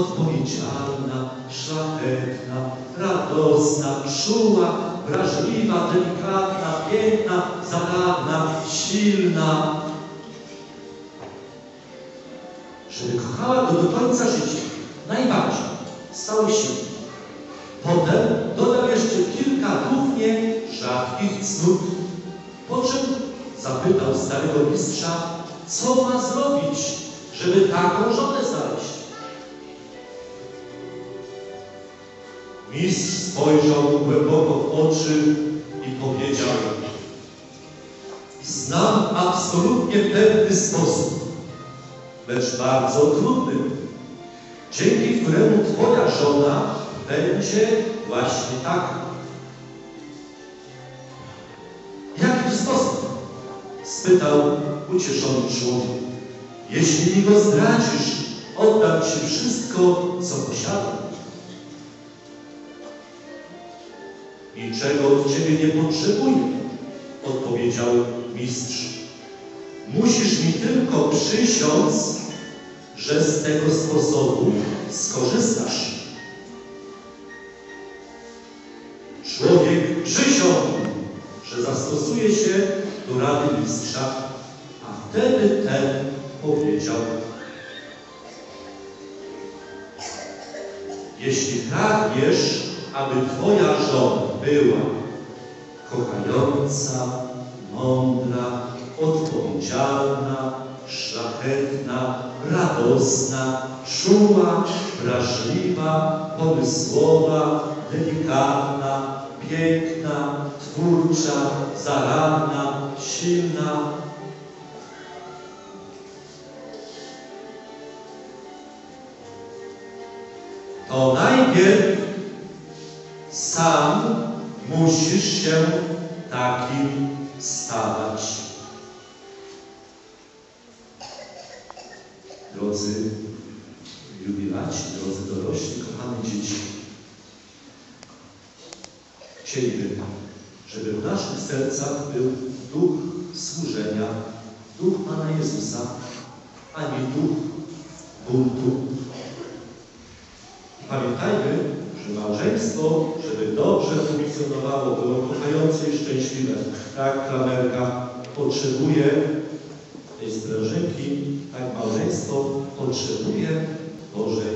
odpowiedzialna, szlachetna, radosna, czuła, wrażliwa, delikatna, piękna, zaradna, silna. Żeby kochała go do końca życia, najbardziej, z całej siły. Potem dodał jeszcze kilka równie rzadkich cnót, po czym zapytał starego mistrza, co ma zrobić, żeby taką żonę znaleźć. Mistrz spojrzał mu głęboko w oczy i powiedział Znam absolutnie pewny sposób, lecz bardzo trudny, dzięki któremu Twoja żona będzie właśnie taka. Jaki sposób? spytał ucieszony człowiek. Jeśli mi go zdradzisz, oddam Ci wszystko, co posiadam. Niczego od Ciebie nie potrzebuję, odpowiedział mistrz. Musisz mi tylko przysiąc, że z tego sposobu skorzystasz. Człowiek przysiągł, że zastosuje się do rady mistrza, a wtedy ten powiedział Jeśli pragniesz, aby Twoja żona była kochająca, mądra, odpowiedzialna, szlachetna, radosna, czuła, wrażliwa, pomysłowa, delikatna, piękna, twórcza, zaradna, silna. To najpierw sam musisz się takim stawać. Drodzy jubilaci, drodzy dorośli, kochane dzieci, chcieliby, żeby w naszych sercach był duch służenia, duch Pana Jezusa, a nie duch buntu. Że małżeństwo, żeby dobrze funkcjonowało, było kochające i szczęśliwe, tak klamerka potrzebuje tej sprężynki, tak małżeństwo potrzebuje Bożej